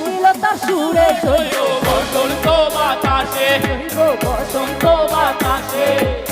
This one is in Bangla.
নীলতা সুরে বসন্ত বাতাসে। বসন্ত বাতাসে।